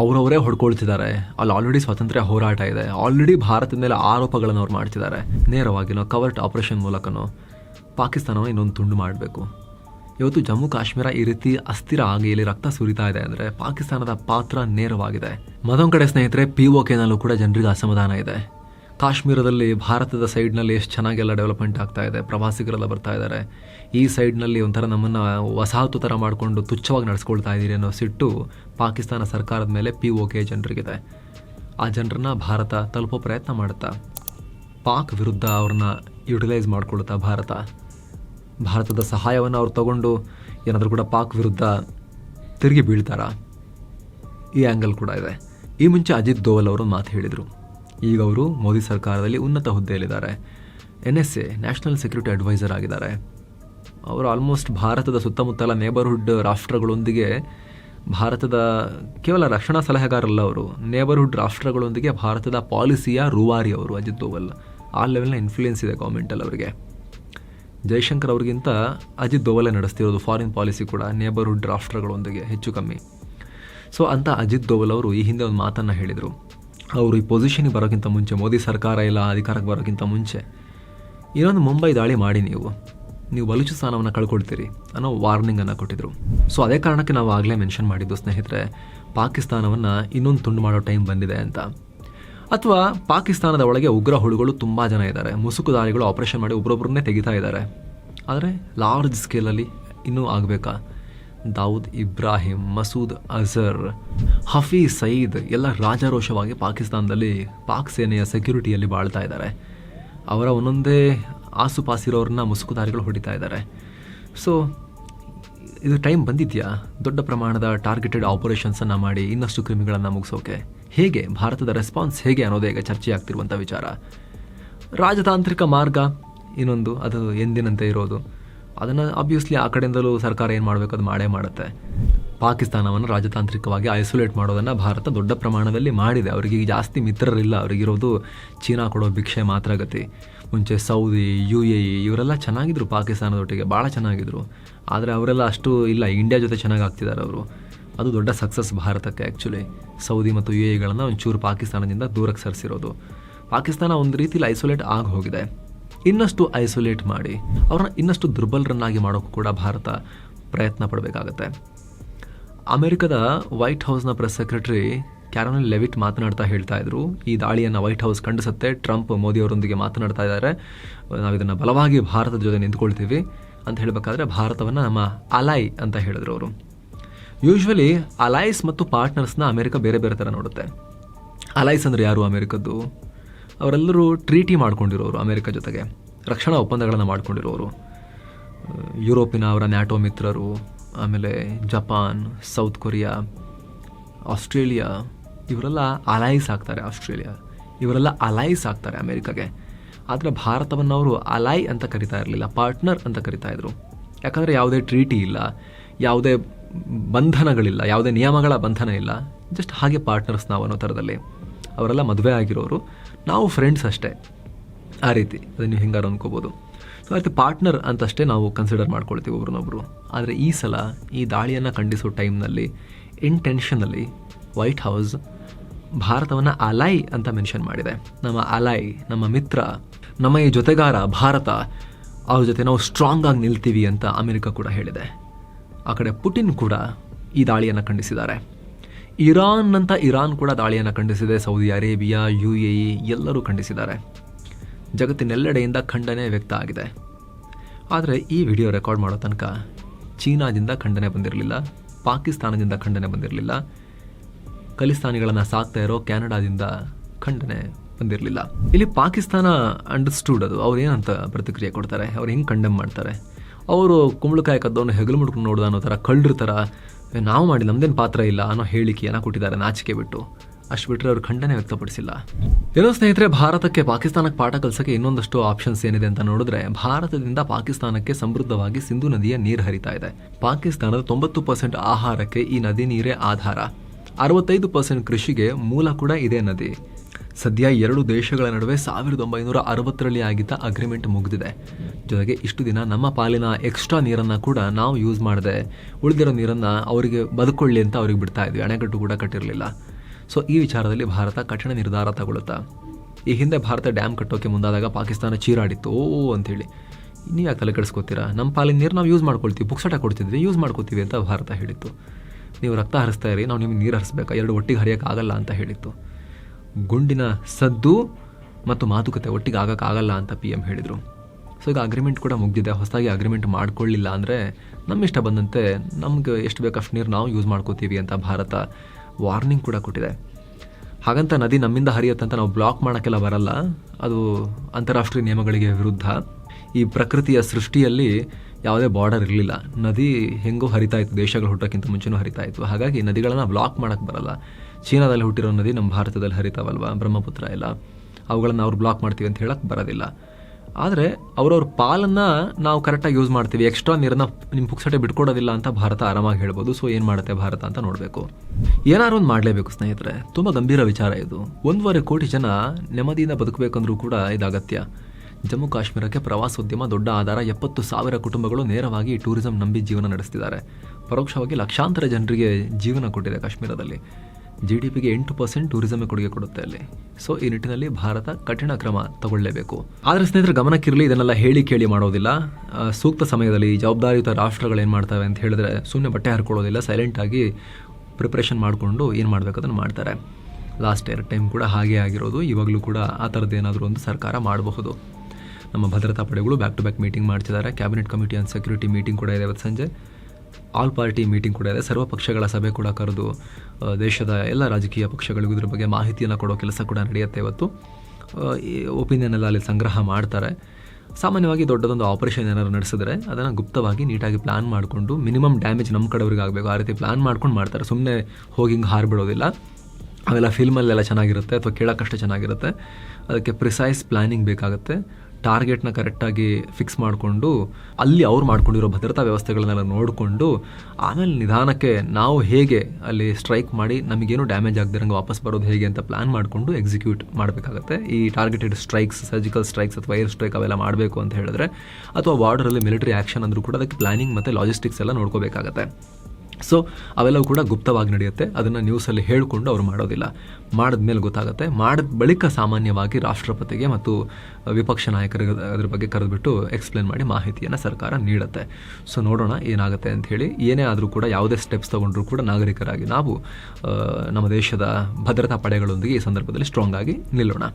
Speaker 1: ಅವರವರೇ ಹೊಡ್ಕೊಳ್ತಿದ್ದಾರೆ. ಅಲ್ಲಿ ಆಲ್ರೆಡಿ ಸ್ವಾತಂತ್ರ್ಯ ಹೋರಾಟ ಇದೆ. ಆಲ್ರೆಡಿ ಭಾರತದ ಮೇಲೆ ಆರೋಪಗಳನ್ನು ಅವ್ರು ಮಾಡ್ತಿದ್ದಾರೆ. ನೇರವಾಗಿನೋ ಕವರ್ಟ್ ಆಪರೇಷನ್ ಮೂಲಕನೋ ಪಾಕಿಸ್ತಾನವನ್ನು ಇನ್ನೊಂದು ತುಂಡು ಮಾಡಬೇಕು. ಇವತ್ತು ಜಮ್ಮು ಕಾಶ್ಮೀರ ಈ ರೀತಿ ಅಸ್ಥಿರ ಆಗಿ ಇಲ್ಲಿ ರಕ್ತ ಸುರಿತಾ ಇದೆ ಅಂದರೆ ಪಾಕಿಸ್ತಾನದ ಪಾತ್ರ ನೇರವಾಗಿದೆ. ಮತ್ತೊಂದು ಕಡೆ ಸ್ನೇಹಿತರೆ ಪಿ ಒ ಕೆನಲ್ಲೂ ಕೂಡ ಜನರಿಗೆ ಅಸಮಾಧಾನ ಇದೆ. ಕಾಶ್ಮೀರದಲ್ಲಿ, ಭಾರತದ ಸೈಡ್ನಲ್ಲಿ ಎಷ್ಟು ಚೆನ್ನಾಗೆಲ್ಲ ಡೆವಲಪ್ಮೆಂಟ್ ಆಗ್ತಾ ಇದೆ, ಪ್ರವಾಸಿಗರೆಲ್ಲ ಬರ್ತಾ ಇದ್ದಾರೆ. ಈ ಸೈಡ್ನಲ್ಲಿ ಒಂಥರ ನಮ್ಮನ್ನು ವಸಾಹತು ಥರ ಮಾಡಿಕೊಂಡು ತುಚ್ಛವಾಗಿ ನಡೆಸ್ಕೊಳ್ತಾ ಇದ್ದೀರಿ ಅನ್ನೋ ಸಿಟ್ಟು ಪಾಕಿಸ್ತಾನ ಸರ್ಕಾರದ ಮೇಲೆ ಪಿ ಓ ಕೆ ಜನರಿಗಿದೆ. ಆ ಜನರನ್ನ ಭಾರತ ತಲುಪೋ ಪ್ರಯತ್ನ ಮಾಡುತ್ತಾ? ಪಾಕ್ ವಿರುದ್ಧ ಅವ್ರನ್ನ ಯುಟಿಲೈಸ್ ಮಾಡ್ಕೊಳ್ತಾ ಭಾರತ? ಭಾರತದ ಸಹಾಯವನ್ನು ಅವ್ರು ತಗೊಂಡು ಏನಾದರೂ ಕೂಡ ಪಾಕ್ ವಿರುದ್ಧ ತಿರುಗಿ ಬೀಳ್ತಾರಾ? ಈ ಆ್ಯಂಗಲ್ ಕೂಡ ಇದೆ. ಈ ಮುಂಚೆ ಅಜಿತ್ ದೋವಲ್ ಅವರು ಮಾತು ಹೇಳಿದರು. ಈಗ ಅವರು ಮೋದಿ ಸರ್ಕಾರದಲ್ಲಿ ಉನ್ನತ ಹುದ್ದೆಯಲ್ಲಿದ್ದಾರೆ. N S A national security advisor ಆಗಿದ್ದಾರೆ. ಅವರು ಆಲ್ಮೋಸ್ಟ್ ಭಾರತದ ಸುತ್ತಮುತ್ತಲ ನೇಬರ್ಹುಡ್ ರಾಷ್ಟ್ರಗಳೊಂದಿಗೆ, ಭಾರತದ ಕೇವಲ ರಕ್ಷಣಾ ಸಲಹೆಗಾರಲ್ಲ ಅವರು ನೇಬರ್ಹುಡ್ ರಾಷ್ಟ್ರಗಳೊಂದಿಗೆ ಭಾರತದ ಪಾಲಿಸಿಯ ರೂವಾರಿ ಅವರು, ಅಜಿತ್ ದೋವಲ್. ಆ ಲೆವೆಲ್ನ ಇನ್ಫ್ಲೂಯೆನ್ಸ್ ಇದೆ ಗೌರ್ಮೆಂಟಲ್ಲಿ ಅವರಿಗೆ. ಜೈಶಂಕರ್ ಅವ್ರಿಗಿಂತ ಅಜಿತ್ ದೋವಲೇ ನಡೆಸ್ತಿರೋದು ಫಾರಿನ್ ಪಾಲಿಸಿ ಕೂಡ ನೇಬರ್ಹುಡ್ ರಾಷ್ಟ್ರಗಳೊಂದಿಗೆ ಹೆಚ್ಚು ಕಮ್ಮಿ. ಸೊ ಅಂತ ಅಜಿತ್ ದೋವಲ್ ಅವರು ಈ ಹಿಂದೆ ಒಂದು ಮಾತನ್ನು ಹೇಳಿದರು. ಅವರು ಈ ಪೊಸಿಷನಿಗೆ ಬರೋಕ್ಕಿಂತ ಮುಂಚೆ, ಮೋದಿ ಸರ್ಕಾರ ಇಲ್ಲ, ಅಧಿಕಾರಕ್ಕೆ ಬರೋಕ್ಕಿಂತ ಮುಂಚೆ, ಇನ್ನೊಂದು ಮುಂಬೈ ದಾಳಿ ಮಾಡಿ ನೀವು. ನೀವು ಬಲೂಚಿಸ್ತಾನವನ್ನು ಕಳ್ಕೊಳ್ತೀರಿ ಅನ್ನೋ ವಾರ್ನಿಂಗನ್ನು ಕೊಟ್ಟಿದ್ರು. ಸೊ ಅದೇ ಕಾರಣಕ್ಕೆ ನಾವು ಆಗಲೇ ಮೆನ್ಷನ್ ಮಾಡಿದ್ದು, ಸ್ನೇಹಿತರೆ, ಪಾಕಿಸ್ತಾನವನ್ನು ಇನ್ನೊಂದು ತುಂಡು ಮಾಡೋ ಟೈಮ್ ಬಂದಿದೆ ಅಂತ. ಅಥವಾ ಪಾಕಿಸ್ತಾನದ ಒಳಗೆ ಉಗ್ರ ಹುಳುಗಳು ತುಂಬ ಜನ ಇದ್ದಾರೆ. ಮುಸುಕುದಾರಿಗಳು ಆಪರೇಷನ್ ಮಾಡಿ ಒಬ್ಬರೊಬ್ಬರನ್ನೇ ತೆಗಿತಾ ಇದ್ದಾರೆ. ಆದರೆ ಲಾರ್ಜ್ ಸ್ಕೇಲಲ್ಲಿ ಇನ್ನೂ ಆಗಬೇಕಾ? ದಾವೂದ್ ಇಬ್ರಾಹಿಂ, ಮಸೂದ್ ಅಜರ್ ಹಫೀಜ್ ಸಯೀದ್ ಎಲ್ಲ ರಾಜಾರೋಷವಾಗಿ ಪಾಕಿಸ್ತಾನದಲ್ಲಿ ಪಾಕ್ ಸೇನೆಯ ಸೆಕ್ಯೂರಿಟಿಯಲ್ಲಿ ಬಾಳ್ತಾ ಇದ್ದಾರೆ. ಅವರ ಒಂದೊಂದೇ ಆಸುಪಾಸಿರೋರನ್ನ ಮುಸುಕುದಾರಿಗಳು ಹೊಡಿತಾ ಇದ್ದಾರೆ. ಸೊ ಇದು ಟೈಮ್ ಬಂದಿದೆಯಾ? ದೊಡ್ಡ ಪ್ರಮಾಣದ ಟಾರ್ಗೆಟೆಡ್ ಆಪರೇಷನ್ಸನ್ನು ಮಾಡಿ ಇನ್ನಷ್ಟು ಕ್ರಿಮಿಗಳನ್ನು ಮುಗಿಸೋಕೆ. ಹೇಗೆ? ಭಾರತದ ರೆಸ್ಪಾನ್ಸ್ ಹೇಗೆ ಅನ್ನೋದೇ ಈಗ ಚರ್ಚೆ ಆಗ್ತಿರುವಂಥ ವಿಚಾರ. ರಾಜತಾಂತ್ರಿಕ ಮಾರ್ಗ ಇನ್ನೊಂದು, ಅದು ಎಂದಿನಂತೆ ಇರೋದು. ಅದನ್ನು ಆಬ್ವಿಯಸ್ಲಿ ಆ ಕಡೆಯಿಂದಲೂ ಸರ್ಕಾರ ಏನು ಮಾಡಬೇಕು, ಅದು ಮಾಡೇ ಮಾಡುತ್ತೆ. ಪಾಕಿಸ್ತಾನವನ್ನು ರಾಜತಾಂತ್ರಿಕವಾಗಿ ಐಸೋಲೇಟ್ ಮಾಡೋದನ್ನು ಭಾರತ ದೊಡ್ಡ ಪ್ರಮಾಣದಲ್ಲಿ ಮಾಡಿದೆ. ಅವರಿಗೆ ಜಾಸ್ತಿ ಮಿತ್ರರಿಲ್ಲ. ಅವರಿಗಿರೋದು ಚೀನಾ ಕೊಡೋ ಭಿಕ್ಷೆ ಮಾತ್ರ ಗತಿ. ಮುಂಚೆ ಸೌದಿ ಯು ಎ ಇ ಇವರೆಲ್ಲ ಚೆನ್ನಾಗಿದ್ರು, ಪಾಕಿಸ್ತಾನದೊಟ್ಟಿಗೆ ಭಾಳ ಚೆನ್ನಾಗಿದ್ರು. ಆದರೆ ಅವರೆಲ್ಲ ಅಷ್ಟು ಇಲ್ಲ. ಇಂಡಿಯಾ ಜೊತೆ ಚೆನ್ನಾಗಿ ಆಗ್ತಿದ್ದಾರೆ ಅವರು. ಅದು ದೊಡ್ಡ ಸಕ್ಸಸ್ ಭಾರತಕ್ಕೆ ಆ್ಯಕ್ಚುಲಿ ಸೌದಿ ಮತ್ತು ಯು ಎಗಳನ್ನು ಇಗಳನ್ನು ಒಂಚೂರು ಪಾಕಿಸ್ತಾನದಿಂದ ದೂರಕ್ಕೆ ಸರಿಸಿರೋದು. ಪಾಕಿಸ್ತಾನ ಒಂದು ರೀತಿಲಿ ಐಸೋಲೇಟ್ ಆಗಿ ಹೋಗಿದೆ. ಇನ್ನಷ್ಟು ಐಸೋಲೇಟ್ ಮಾಡಿ. ಅವ್ರನ್ನ ಇನ್ನಷ್ಟು ದುರ್ಬಲರನ್ನಾಗಿ ಮಾಡೋಕ್ಕೂ ಕೂಡ ಭಾರತ ಪ್ರಯತ್ನ ಪಡಬೇಕಾಗತ್ತೆ. ಅಮೆರಿಕದ ವೈಟ್ ಹೌಸ್ನ ಪ್ರೆಸ್ ಸೆಕ್ರೆಟರಿ ಕ್ಯಾರನ್ ಲೆವಿಟ್ ಮಾತನಾಡ್ತಾ ಹೇಳ್ತಾ ಇದ್ರು. ಈ ದಾಳಿಯನ್ನು ವೈಟ್ ಹೌಸ್ ಖಂಡಿಸುತ್ತೆ. ಟ್ರಂಪ್ ಮೋದಿಯವರೊಂದಿಗೆ ಮಾತನಾಡ್ತಾ ಇದ್ದಾರೆ. ನಾವು ಇದನ್ನು ಬಲವಾಗಿ ಭಾರತದ ಜೊತೆ ನಿಂತ್ಕೊಳ್ತೀವಿ ಅಂತ ಹೇಳಬೇಕಾದ್ರೆ ಭಾರತವನ್ನು ನಮ್ಮ ಅಲಾಯ್ ಅಂತ ಹೇಳಿದ್ರು ಅವರು. ಯೂಶ್ವಲಿ ಅಲೈಸ್ ಮತ್ತು ಪಾರ್ಟ್ನರ್ಸ್ನ ಅಮೆರಿಕ ಬೇರೆ ಬೇರೆ ಥರ ನೋಡುತ್ತೆ. ಅಲೈಸ್ ಅಂದರೆ ಯಾರು ಅಮೆರಿಕದ್ದು? ಅವರೆಲ್ಲರೂ ಟ್ರೀಟಿ ಮಾಡ್ಕೊಂಡಿರೋರು ಅಮೆರಿಕ ಜೊತೆಗೆ. ರಕ್ಷಣಾ ಒಪ್ಪಂದಗಳನ್ನು ಮಾಡ್ಕೊಂಡಿರೋರು. ಯುರೋಪಿನ ಅವರ ನ್ಯಾಟೋ ಮಿತ್ರರು ಆಮೇಲೆ ಜಪಾನ್, ಸೌತ್ ಕೊರಿಯಾ, ಆಸ್ಟ್ರೇಲಿಯಾ, ಇವರೆಲ್ಲ ಅಲೈಸ್ ಆಗ್ತಾರೆ ಆಸ್ಟ್ರೇಲಿಯಾ. ಇವರೆಲ್ಲ ಅಲೈಸ್ ಆಗ್ತಾರೆ ಅಮೇರಿಕಾಗೆ. ಆದರೆ ಭಾರತವನ್ನು ಅವರು ಅಲೈ ಅಂತ ಕರಿತಾ ಇರಲಿಲ್ಲ, ಪಾರ್ಟ್ನರ್ ಅಂತ ಕರಿತಾ ಇದ್ರು. ಯಾಕಂದರೆ ಯಾವುದೇ ಟ್ರೀಟಿ ಇಲ್ಲ, ಯಾವುದೇ ಬಂಧನಗಳಿಲ್ಲ, ಯಾವುದೇ ನಿಯಮಗಳ ಬಂಧನ ಇಲ್ಲ. ಜಸ್ಟ್ ಹಾಗೆ ಪಾರ್ಟ್ನರ್ಸ್ ನಾವು ಅನ್ನೋ ಥರದಲ್ಲಿ. ಅವರೆಲ್ಲ ಮದುವೆ ಆಗಿರೋರು, ನಾವು ಫ್ರೆಂಡ್ಸ್ ಅಷ್ಟೇ. ಆ ರೀತಿ. ಅದನ್ನು ನೀವು ಹಿಂಗಾರು ಅನ್ಕೋಬೋದು. ಸೊ ಅದಕ್ಕೆ ಪಾರ್ಟ್ನರ್ ಅಂತಷ್ಟೇ ನಾವು ಕನ್ಸಿಡರ್ ಮಾಡ್ಕೊಳ್ತೀವಿ ಒಬ್ರನ್ನೊಬ್ರು. ಆದರೆ ಈ ಸಲ ಈ ದಾಳಿಯನ್ನು ಖಂಡಿಸೋ ಟೈಮ್ನಲ್ಲಿ ಇಂಟೆನ್ಷನಲ್ಲಿ ವೈಟ್ ಹೌಸ್ ಭಾರತವನ್ನು ಅಲೈ ಅಂತ ಮೆನ್ಷನ್ ಮಾಡಿದೆ. ನಮ್ಮ ಅಲೈ ನಮ್ಮ ಮಿತ್ರ, ನಮ್ಮ ಈ ಜೊತೆಗಾರ ಭಾರತ, ಅವ್ರ ಜೊತೆ ನಾವು ಸ್ಟ್ರಾಂಗ್ ಆಗಿ ನಿಲ್ತೀವಿ ಅಂತ ಅಮೆರಿಕ ಕೂಡ ಹೇಳಿದೆ. ಆ ಕಡೆ ಪುಟಿನ್ ಕೂಡ ಈ ದಾಳಿಯನ್ನು ಖಂಡಿಸಿದ್ದಾರೆ. ಇರಾನ್ ಅಂತ ಇರಾನ್ ಕೂಡ ದಾಳಿಯನ್ನು ಖಂಡಿಸಿದೆ, Saudi Arabia U A E ಎಲ್ಲರೂ ಖಂಡಿಸಿದ್ದಾರೆ. ಜಗತ್ತಿನೆಲ್ಲೆಡೆಯಿಂದ ಖಂಡನೆ ವ್ಯಕ್ತ ಆಗಿದೆ. ಆದರೆ ಈ ವಿಡಿಯೋ ರೆಕಾರ್ಡ್ ಮಾಡೋ ತನಕ ಚೀನಾದಿಂದ ಖಂಡನೆ ಬಂದಿರಲಿಲ್ಲ, ಪಾಕಿಸ್ತಾನದಿಂದ ಖಂಡನೆ ಬಂದಿರಲಿಲ್ಲ ಖಲಿಸ್ತಾನಿಗಳನ್ನು ಸಾಕ್ತಾ ಇರೋ ಕ್ಯಾನಡಾದಿಂದ ಖಂಡನೆ ಬಂದಿರಲಿಲ್ಲ. ಇಲ್ಲಿ ಪಾಕಿಸ್ತಾನ ಅಂಡರ್ಸ್ಟೂಡ್ ಅದು. ಅವ್ರು ಏನಂತ ಪ್ರತಿಕ್ರಿಯೆ ಕೊಡ್ತಾರೆ? ಅವ್ರು ಹೆಂಗೆ ಕಂಡೆಮ್ ಮಾಡ್ತಾರೆ? ಅವರು ಕುಂಬಳಕಾಯಿ ಕದ್ದವನು ಹೆಗಲು ಮುಡ್ಕೊಂಡು ನೋಡ್ದ ಅನ್ನೋ ಥರ ಕಳ್ಳರ ಥರ ನಾವು ಮಾಡಿ ನಮ್ದೇನು ಪಾತ್ರ ಇಲ್ಲ ಅನ್ನೋ ಹೇಳಿಕೆಯನ್ನು ಕೊಟ್ಟಿದ್ದಾರೆ ನಾಚಿಕೆ ಬಿಟ್ಟು. ಅಷ್ಟು ಬಿಟ್ಟರೆ ಅವರು ಖಂಡನೆ ವ್ಯಕ್ತಪಡಿಸಿಲ್ಲ. ಏನೋ ಸ್ನೇಹಿತರೆ, ಭಾರತಕ್ಕೆ ಪಾಕಿಸ್ತಾನಕ್ಕೆ ಪಾಠ ಕಲಿಸೋಕ್ಕೆ ಇನ್ನೊಂದಷ್ಟು ಆಪ್ಷನ್ಸ್ ಏನಿದೆ ಅಂತ ನೋಡಿದ್ರೆ, ಭಾರತದಿಂದ ಪಾಕಿಸ್ತಾನಕ್ಕೆ ಸಮೃದ್ಧವಾಗಿ ಸಿಂಧು ನದಿಯ ನೀರು ಹರಿತಾ ಇದೆ. ಪಾಕಿಸ್ತಾನದ ತೊಂಬತ್ತು ಪರ್ಸೆಂಟ್ ಆಹಾರಕ್ಕೆ ಈ ನದಿ ನೀರೇ ಆಧಾರ. ಅರವತ್ತೈದು ಪರ್ಸೆಂಟ್ ಕೃಷಿಗೆ ಮೂಲ ಕೂಡ ಇದೇ ನದಿ. ಸದ್ಯ ಎರಡು ದೇಶಗಳ ನಡುವೆ ಸಾವಿರದ ಒಂಬೈನೂರ ಅರವತ್ತರಲ್ಲಿ ಆಗಿದ್ದ ಅಗ್ರಿಮೆಂಟ್ ಮುಗಿದಿದೆ. ಜೊತೆಗೆ ಇಷ್ಟು ದಿನ ನಮ್ಮ ಪಾಲಿನ ಎಕ್ಸ್ಟ್ರಾ ನೀರನ್ನು ಕೂಡ ನಾವು ಯೂಸ್ ಮಾಡದೆ, ಉಳಿದಿರೋ ನೀರನ್ನು ಅವರಿಗೆ ಬದುಕೊಳ್ಳಿ ಅಂತ ಅವ್ರಿಗೆ ಬಿಡ್ತಾ ಇದ್ವಿ. ಅಣೆಕಟ್ಟು ಕೂಡ ಕಟ್ಟಿರಲಿಲ್ಲ. ಸೊ ಈ ವಿಚಾರದಲ್ಲಿ ಭಾರತ ಕಠಿಣ ನಿರ್ಧಾರ ತಗೊಳ್ಳುತ್ತಾ? ಈ ಹಿಂದೆ ಭಾರತ ಡ್ಯಾಮ್ ಕಟ್ಟೋಕೆ ಮುಂದಾದಾಗ ಪಾಕಿಸ್ತಾನ ಚೀರಾಡಿತ್ತು, ಓ ಅಂತೇಳಿ ನೀವು ಯಾಕೆ ತಲೆ ಕೆಡಿಸ್ಕೋತೀರಾ? ನಮ್ಮ ಪಾಲಿನ ನೀರು ನಾವು ಯೂಸ್ ಮಾಡ್ಕೊಳ್ತೀವಿ ಬುಕ್ಸಟ ಕೊಡ್ತಿದ್ವಿ ಯೂಸ್ ಮಾಡ್ಕೋತೀವಿ ಅಂತ ಭಾರತ ಹೇಳಿತ್ತು. ನೀವು ರಕ್ತ ಹರಿಸ್ತಾ ಇರಿ, ನಾವು ನಿಮಗೆ ನೀರು ಹರಿಸ್ಬೇಕಾ? ಎರಡು ಒಟ್ಟಿಗೆ ಹರಿಯೋಕ್ಕಾಗಲ್ಲ ಅಂತ ಹೇಳಿತ್ತು. ಗುಂಡಿನ ಸದ್ದು ಮತ್ತು ಮಾತುಕತೆ ಒಟ್ಟಿಗೆ ಆಗೋಕ್ಕಾಗಲ್ಲ ಅಂತ ಪಿ ಎಂ ಹೇಳಿದರು. ಸೊ ಈಗ ಅಗ್ರಿಮೆಂಟ್ ಕೂಡ ಮುಗಿದಿದೆ, ಹೊಸದಾಗಿ ಅಗ್ರಿಮೆಂಟ್ ಮಾಡ್ಕೊಳ್ಳಿಲ್ಲ ಅಂದರೆ ನಮ್ಮಿಷ್ಟ ಬಂದಂತೆ ನಮಗೆ ಎಷ್ಟು ಬೇಕಷ್ಟು ನೀರು ನಾವು ಯೂಸ್ ಮಾಡ್ಕೋತೀವಿ ಅಂತ ಭಾರತ ವಾರ್ನಿಂಗ್ ಕೂಡ ಕೊಟ್ಟಿದೆ. ಹಾಗಂತ ನದಿ ನಮ್ಮಿಂದ ಹರಿಯುತ್ತಂತ ನಾವು ಬ್ಲಾಕ್ ಮಾಡೋಕ್ಕೆಲ್ಲ ಬರಲ್ಲ. ಅದು ಅಂತಾರಾಷ್ಟ್ರೀಯ ನಿಯಮಗಳಿಗೆ ವಿರುದ್ಧ. ಈ ಪ್ರಕೃತಿಯ ಸೃಷ್ಟಿಯಲ್ಲಿ ಯಾವುದೇ ಬಾರ್ಡರ್ ಇರಲಿಲ್ಲ. ನದಿ ಹೆಂಗೋ ಹರಿತಾ ಇತ್ತು, ದೇಶಗಳು ಹುಟ್ಟೋಕ್ಕಿಂತ ಮುಂಚೆನೂ ಹರಿತಾ ಇತ್ತು. ಹಾಗಾಗಿ ನದಿಗಳನ್ನು ಬ್ಲಾಕ್ ಮಾಡೋಕ್ಕೆ ಬರಲ್ಲ. ಚೀನಾದಲ್ಲಿ ಹುಟ್ಟಿರೋ ನದಿ ನಮ್ಮ ಭಾರತದಲ್ಲಿ ಹರಿತಾವಲ್ವ, ಬ್ರಹ್ಮಪುತ್ರ ಎಲ್ಲ? ಅವುಗಳನ್ನು ಅವ್ರು ಬ್ಲಾಕ್ ಮಾಡ್ತೀವಿ ಅಂತ ಹೇಳಕ್ಕೆ ಬರೋದಿಲ್ಲ. ಆದರೆ ಅವ್ರವ್ರ ಪಾಲನ್ನು ನಾವು ಕರೆಕ್ಟಾಗಿ ಯೂಸ್ ಮಾಡ್ತೀವಿ. ಎಕ್ಸ್ಟ್ರಾ ನೀರನ್ನ ನಿಮ್ಮ ಪುಕ್ಸಟೆ ಬಿಟ್ಕೊಡೋದಿಲ್ಲ ಅಂತ ಭಾರತ ಆರಾಮಾಗಿ ಹೇಳ್ಬೋದು. ಸೊ ಏನು ಮಾಡುತ್ತೆ ಭಾರತ ಅಂತ ನೋಡಬೇಕು. ಏನಾದ್ರು ಒಂದು ಮಾಡಲೇಬೇಕು ಸ್ನೇಹಿತರೆ. ತುಂಬ ಗಂಭೀರ ವಿಚಾರ ಇದು. ಒಂದೂವರೆ ಕೋಟಿ ಜನ ನೆಮ್ಮದಿಯಿಂದ ಬದುಕಬೇಕಂದ್ರೂ ಕೂಡ ಇದು ಅಗತ್ಯ ಜಮ್ಮು ಕಾಶ್ಮೀರಕ್ಕೆ ಪ್ರವಾಸೋದ್ಯಮ ದೊಡ್ಡ ಆಧಾರ. ಎಪ್ಪತ್ತು ಸಾವಿರ ಕುಟುಂಬಗಳು ನೇರವಾಗಿ ಟೂರಿಸಂ ನಂಬಿ ಜೀವನ ನಡೆಸ್ತಿದ್ದಾರೆ. ಪರೋಕ್ಷವಾಗಿ ಲಕ್ಷಾಂತರ ಜನರಿಗೆ ಜೀವನ ಕೊಟ್ಟಿದೆ ಕಾಶ್ಮೀರದಲ್ಲಿ. ಜಿ ಡಿ ಪಿಗೆ ಎಂಟು ಪರ್ಸೆಂಟ್ ಟೂರಿಸಮೇ ಕೊಡುಗೆ ಕೊಡುತ್ತೆ ಅಲ್ಲಿ. ಸೊ ಈ ನಿಟ್ಟಿನಲ್ಲಿ ಭಾರತ ಕಠಿಣ ಕ್ರಮ ತಗೊಳ್ಳೇಬೇಕು. ಆದರೆ ಸ್ನೇಹಿತರ, ಗಮನಕ್ಕಿರಲಿ, ಇದನ್ನೆಲ್ಲ ಹೇಳಿ ಕೇಳಿ ಮಾಡೋದಿಲ್ಲ. ಸೂಕ್ತ ಸಮಯದಲ್ಲಿ ಜವಾಬ್ದಾರಿಯುತ ರಾಷ್ಟ್ರಗಳು ಏನು ಮಾಡ್ತವೆ ಅಂತ ಹೇಳಿದ್ರೆ ಸುಮ್ಮನೆ ಬಟ್ಟೆ ಹರ್ಕೊಳ್ಳೋದಿಲ್ಲ. ಸೈಲೆಂಟಾಗಿ ಪ್ರಿಪ್ರೇಷನ್ ಮಾಡಿಕೊಂಡು ಏನು ಮಾಡಬೇಕು ಅದನ್ನು ಮಾಡ್ತಾರೆ. ಲಾಸ್ಟ್ ಎರಡು ಟೈಮ್ ಕೂಡ ಹಾಗೆ ಆಗಿರೋದು. ಇವಾಗಲೂ ಕೂಡ ಆ ಥರದ್ದು ಏನಾದರೂ ಒಂದು ಸರ್ಕಾರ ಮಾಡಬಹುದು. ನಮ್ಮ ಭದ್ರತಾ ಪಡೆಗಳು ಬ್ಯಾಕ್ ಟು ಬ್ಯಾಕ್ ಮೀಟಿಂಗ್ ಮಾಡ್ತಿದ್ದಾರೆ. Cabinet committee on security meeting ಕೂಡ ಇದೆ ಇವತ್ತು ಸಂಜೆ. ಆಲ್ ಪಾರ್ಟಿ ಮೀಟಿಂಗ್ ಕೂಡ ಇದೆ. ಸರ್ವ ಪಕ್ಷಗಳ ಸಭೆ ಕೂಡ ಕರೆದು ದೇಶದ ಎಲ್ಲ ರಾಜಕೀಯ ಪಕ್ಷಗಳಿಗೂ ಇದ್ರ ಬಗ್ಗೆ ಮಾಹಿತಿಯನ್ನು ಕೊಡೋ ಕೆಲಸ ಕೂಡ ನಡೆಯುತ್ತೆ ಇವತ್ತು. ಈ ಒಪಿನಿಯನ್ ಎಲ್ಲ ಅಲ್ಲಿ ಸಂಗ್ರಹ ಮಾಡ್ತಾರೆ. ಸಾಮಾನ್ಯವಾಗಿ ದೊಡ್ಡದೊಂದು ಆಪರೇಷನ್ ಏನಾದ್ರು ನಡೆಸಿದ್ರೆ ಅದನ್ನು ಗುಪ್ತವಾಗಿ ನೀಟಾಗಿ ಪ್ಲಾನ್ ಮಾಡಿಕೊಂಡು ಮಿನಿಮಮ್ ಡ್ಯಾಮೇಜ್ ನಮ್ಮ ಕಡೆಯವ್ರಿಗೆ ಆಗಬೇಕು. ಆ ರೀತಿ ಪ್ಲಾನ್ ಮಾಡ್ಕೊಂಡು ಮಾಡ್ತಾರೆ. ಸುಮ್ಮನೆ ಹೋಗಿ ಹಿಂಗೆ ಹಾರ್ಬಿಡೋದಿಲ್ಲ ಅವೆಲ್ಲ ಫಿಲ್ಮಲ್ಲೆಲ್ಲ ಚೆನ್ನಾಗಿರುತ್ತೆ ಅಥವಾ ಕೇಳೋಕ್ಕಷ್ಟೇ ಚೆನ್ನಾಗಿರುತ್ತೆ. ಅದಕ್ಕೆ ಪ್ರಿಸೈಸ್ ಪ್ಲ್ಯಾನಿಂಗ್ ಬೇಕಾಗುತ್ತೆ. ಟಾರ್ಗೆಟ್ನ ಕರೆಕ್ಟಾಗಿ ಫಿಕ್ಸ್ ಮಾಡಿಕೊಂಡು ಅಲ್ಲಿ ಅವ್ರು ಮಾಡ್ಕೊಂಡಿರೋ ಭದ್ರತಾ ವ್ಯವಸ್ಥೆಗಳನ್ನೆಲ್ಲ ನೋಡಿಕೊಂಡು ಆಮೇಲೆ ನಿಧಾನಕ್ಕೆ ನಾವು ಹೇಗೆ ಅಲ್ಲಿ ಸ್ಟ್ರೈಕ್ ಮಾಡಿ ನಮಗೇನು ಡ್ಯಾಮೇಜ್ ಆಗದಿರಂಗೆ ವಾಪಸ್ ಬರೋದು ಹೇಗೆ ಅಂತ ಪ್ಲ್ಯಾನ್ ಮಾಡಿಕೊಂಡು ಎಕ್ಸಿಕ್ಯೂಟ್ ಮಾಡಬೇಕಾಗತ್ತೆ. ಈ ಟಾರ್ಗೆಟೆಡ್ ಸ್ಟ್ರೈಕ್ಸ್, ಸರ್ಜಿಕಲ್ ಸ್ಟ್ರೈಕ್ಸ್ ಅಥವಾ ಏರ್ ಸ್ಟ್ರೈಕ್ ಅವೆಲ್ಲ ಮಾಡಬೇಕು ಅಂತ ಹೇಳಿದ್ರೆ ಅಥವಾ ಬಾರ್ಡರಲ್ಲಿ ಮಿಲಿಟರಿ ಆ್ಯಕ್ಷನ್ ಅಂದರೂ ಕೂಡ ಅದಕ್ಕೆ ಪ್ಲಾನಿಂಗ್ ಮತ್ತು ಲಾಜಿಸ್ಟಿಕ್ಸ್ ಎಲ್ಲ ನೋಡ್ಕೋಬೇಕಾಗತ್ತೆ. ಸೊ ಅವೆಲ್ಲವೂ ಕೂಡ ಗುಪ್ತವಾಗಿ ನಡೆಯುತ್ತೆ. ಅದನ್ನು ನ್ಯೂಸಲ್ಲಿ ಹೇಳಿಕೊಂಡು ಅವರು ಮಾಡೋದಿಲ್ಲ. ಮಾಡಿದ ಮೇಲೆ ಗೊತ್ತಾಗುತ್ತೆ. ಮಾಡಿದ ಬಳಿಕ ಸಾಮಾನ್ಯವಾಗಿ ರಾಷ್ಟ್ರಪತಿಗೆ ಮತ್ತು ವಿಪಕ್ಷ ನಾಯಕರಿಗೆ ಅದ್ರ ಬಗ್ಗೆ ಕರೆದುಬಿಟ್ಟು ಎಕ್ಸ್ಪ್ಲೇನ್ ಮಾಡಿ ಮಾಹಿತಿಯನ್ನು ಸರ್ಕಾರ ನೀಡುತ್ತೆ. ಸೊ ನೋಡೋಣ ಏನಾಗುತ್ತೆ ಅಂತ ಹೇಳಿ. ಏನೇ ಆದರೂ ಕೂಡ ಯಾವುದೇ ಸ್ಟೆಪ್ಸ್ ತೊಗೊಂಡ್ರೂ ಕೂಡ ನಾಗರಿಕರಾಗಿ ನಾವು ನಮ್ಮ ದೇಶದ ಭದ್ರತಾ ಪಡೆಗಳೊಂದಿಗೆ ಈ ಸಂದರ್ಭದಲ್ಲಿ ಸ್ಟ್ರಾಂಗ್ ಆಗಿ ನಿಲ್ಲೋಣ.